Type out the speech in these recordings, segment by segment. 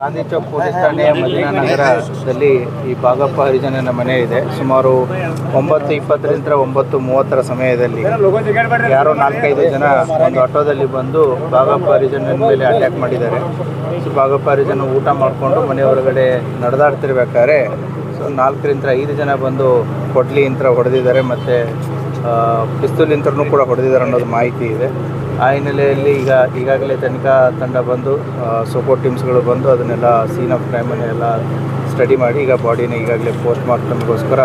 Gandhi Chowk police ಠಾಣೆಯ ಮದಿನಾ ನಗರದಲ್ಲಿ ಈ ಬಾಗಪ್ಪ ಹರಿಜನನ ಮನೆ ಇದೆ. ಸುಮಾರು ಒಂಬತ್ತು ಇಪ್ಪತ್ತರಿಂದ ಒಂಬತ್ತು ಮೂವತ್ತರ ಸಮಯದಲ್ಲಿ ಯಾರೋ ನಾಲ್ಕೈದು ಜನ ಒಂದು ಆಟೋದಲ್ಲಿ ಬಂದು ಬಾಗಪ್ಪ ಹರಿಜನನ ಮೇಲೆ ಅಟ್ಯಾಕ್ ಮಾಡಿದ್ದಾರೆ. ಸೊ ಬಾಗಪ್ಪ ಹರಿಜನ ಊಟ ಮಾಡಿಕೊಂಡು ಮನೆ ಹೊರಗಡೆ ನಡೆದಾಡ್ತಿರ್ಬೇಕಾದ್ರೆ ಸೊ ನಾಲ್ಕರಿಂದ ಐದು ಜನ ಬಂದು ಕೊಡ್ಲಿ ಯಂತ್ರ ಹೊಡೆದಿದ್ದಾರೆ ಮತ್ತು ಪಿಸ್ತೂಲ್ ಯಂತ್ರನೂ ಕೂಡ ಹೊಡೆದಿದ್ದಾರೆ ಅನ್ನೋದು ಮಾಹಿತಿ ಇದೆ. ಆ ಹಿನ್ನೆಲೆಯಲ್ಲಿ ಈಗ ಈಗಾಗಲೇ ತನಿಖಾ ತಂಡ ಬಂದು ಸೋಪೋ ಟೀಮ್ಸ್ಗಳು ಬಂದು ಅದನ್ನೆಲ್ಲ ಸೀನ್ ಆಫ್ ಕ್ರೈಮನ್ನೆಲ್ಲ ಸ್ಟಡಿ ಮಾಡಿ, ಈಗ ಬಾಡಿನ ಈಗಾಗಲೇ ಪೋಸ್ಟ್ ಮಾರ್ಟಮ್ಗೋಸ್ಕರ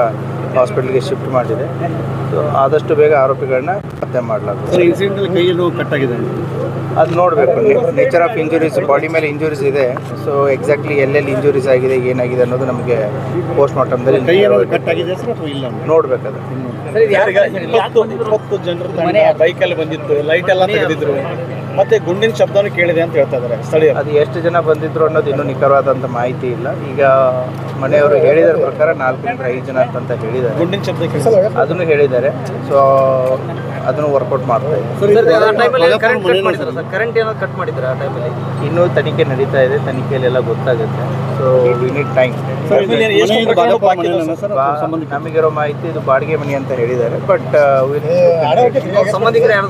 ಹಾಸ್ಪಿಟ್ಲಿಗೆ ಶಿಫ್ಟ್ ಮಾಡಿದೆ. ಸೊ ಆದಷ್ಟು ಬೇಗ ಆರೋಪಿಗಳನ್ನ ಪತ್ತೆ ಮಾಡಲಾಗುತ್ತೆ ಅದು ನೋಡಬೇಕು ನೇಚರ್ ಆಫ್ ಇಂಜುರೀಸ್ ಬಾಡಿ ಮೇಲೆ ಇಂಜುರೀಸ್ ಇದೆ. ಸೊ ಎಕ್ಸಾಕ್ಟ್ಲಿ ಎಲ್ಲೆಲ್ಲಿ ಇಂಜುರೀಸ್ ಆಗಿದೆ ಏನಾಗಿದೆ ಅನ್ನೋದು ನಮಗೆ ಪೋಸ್ಟ್ ಮಾರ್ಟಮ್ದಲ್ಲಿ ಕೈ ಅದು. ಇಪ್ಪತ್ತು ಜನರು ಬೈಕಲ್ಲಿ ಬಂದಿತ್ತು ಲೈಟ್ ಎಲ್ಲ ತೆಗೆದಿದ್ರು. ಮತ್ತೆ ಗುಂಡಿನ ಶಬ್ದನೂ ಕೇಳಿದೆ ಅಂತ ಹೇಳ್ತಾ ಇದ್ದಾರೆ ಸ್ಥಳೀಯ ಅದು ಎಷ್ಟು ಜನ ಬಂದಿದ್ರು ಅನ್ನೋದು ಇನ್ನೂ ನಿಖರವಾದಂಥ ಮಾಹಿತಿ ಇಲ್ಲ. ಈಗ ಮನೆಯವರು ಹೇಳಿದ ಪ್ರಕಾರ ನಾಲ್ಕರಿಂದ ಐದು ಜನ ಅಂತ ಹೇಳಿದ್ದಾರೆ. ಗುಂಡಿನ ಶಬ್ದ ಕೇಳಿದೆ. ಅದನ್ನು ಹೇಳಿದ್ದಾರೆ. ಸೊ ಅದನ್ನು ವರ್ಕೌಟ್ ಮಾಡ್ತಾ ಇದ್ದಾರೆ. ಕರೆಂಟ್ ಏನೋ ಕಟ್ ಮಾಡಿದ್ರೆ ಆ ಟೈಮಲ್ಲಿ ಇನ್ನೂ ತನಿಖೆ ನಡೀತಾ ಇದೆ. ತನಿಖೆಯಲ್ಲೆಲ್ಲ ಗೊತ್ತಾಗುತ್ತೆ. So we need time? ನಮಗಿರೋ ಮಾಹಿತಿ ಇದು ಬಾಡಿಗೆ ಮನೆ ಅಂತ ಹೇಳಿದ್ದಾರೆ. ಬಟ್ ಸಂಬಂಧಿಕರು ಯಾರು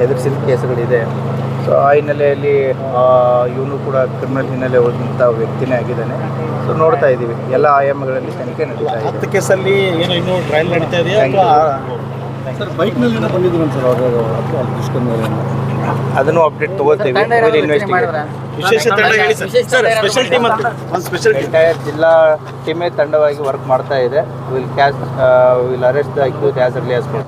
ಹೆದರ್ಸಿದ ಕೇಸುಗಳಿದೆ. ಸೊ ಆ ಹಿನ್ನೆಲೆಯಲ್ಲಿ ಇವನು ಕೂಡ ಕ್ರಿಮಿನಲ್ ಹಿನ್ನೆಲೆ ಹೋದಂಥ ವ್ಯಕ್ತಿನೇ ಆಗಿದ್ದಾನೆ. ಸೊ ನೋಡ್ತಾ ಇದ್ದೀವಿ. ಎಲ್ಲ ಆಯಾಮಗಳಲ್ಲಿ ತನಿಖೆ ನಡೀತಾ ಇದೆ. ಹತ್ತು ಕೇಸಲ್ಲಿ ಏನೋ ಇನ್ನೂ ಟ್ರಯಲ್ ನಡೀತಾ ಇದೆಯಾ. ಸರ್ ಬೈಕ್ನಲ್ಲಿ ಏನೋ ಬಂದಿದ್ರು ಸರ್? ಅವರು ಅದನ್ನು ಅಪ್ಡೇಟ್ ತಗೋತೀವಿ ವಿಶೇಷ ತಂಡ ಹೇಳಿ ಸರ್. ಸ್ಪೆಷಲ್ ಟೀಮ್ ಅಂತ ಒಂದು ಸ್ಪೆಷಲ್ ಎಂಟೈರ್ ಜಿಲ್ಲಾ ಟೀಮೇ ತಂಡವಾಗಿ ವರ್ಕ್ ಮಾಡ್ತಾ ಇದೆ. Will catch will arrest the accused as early as